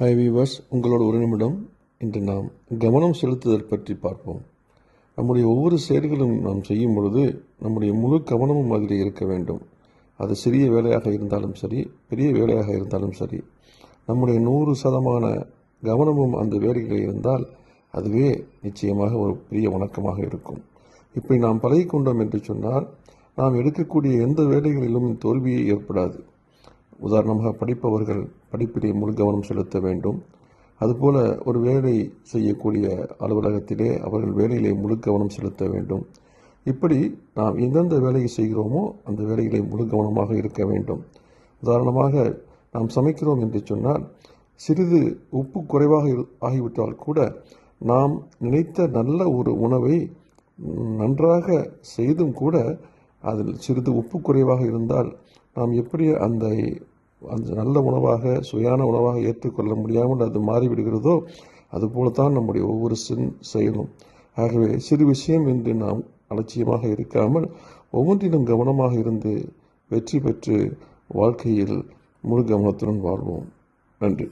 High viewers உங்களோட ஒரு நிமிடம் இன்று நாம் கவனம் செலுத்துதல் பற்றி பார்ப்போம். நம்முடைய ஒவ்வொரு செயல்களும் நாம் செய்யும் பொழுது நம்முடைய முழு கவனமும் அதில் இருக்க வேண்டும். அது சிறிய வேலையாக இருந்தாலும் சரி பெரிய வேலையாக இருந்தாலும் சரி. நம்முடைய நூறு சதமான கவனமும் அந்த வேலைகளில் இருந்தால் அதுவே நிச்சயமாக ஒரு பெரிய வணக்கமாக இருக்கும். இப்படி நாம் பழகிக்கொண்டோம் என்று சொன்னால் நாம் எடுக்கக்கூடிய எந்த வேலைகளிலும் தோல்வியே ஏற்படாது. உதாரணமாக படிப்பவர்கள் படிப்பிலே முழு கவனம் செலுத்த வேண்டும். அதுபோல ஒரு வேலை செய்யக்கூடிய அலுவலகத்திலே அவர்கள் வேலையிலே முழு கவனம் செலுத்த வேண்டும். இப்படி நாம் எந்தெந்த வேலையை செய்கிறோமோ அந்த வேலையிலே முழு கவனமாக இருக்க வேண்டும். உதாரணமாக நாம் சமைக்கிறோம் என்று சொன்னால் சிறிது உப்பு குறைவாக ஆகிவிட்டால் கூட நாம் நினைத்த நல்ல ஒரு உணவை நன்றாக செய்தும் கூட அதில் சிறிது உப்பு குறைவாக இருந்தால் நாம் எப்படி அந்த அந்த நல்ல உணவாக சுயான உணவாக ஏற்றுக்கொள்ள முடியாமல் அது மாறிவிடுகிறதோ அதுபோலத்தான் நம்முடைய ஒவ்வொரு சின் செயலும். ஆகவே சிறு விஷயம் என்று நாம் அலட்சியமாக இருக்காமல் ஒவ்வொன்றிலும் கவனமாக இருந்து வெற்றி பெற்று வாழ்க்கையில் முழு கவனத்துடன் வாழ்வோம். நன்றி.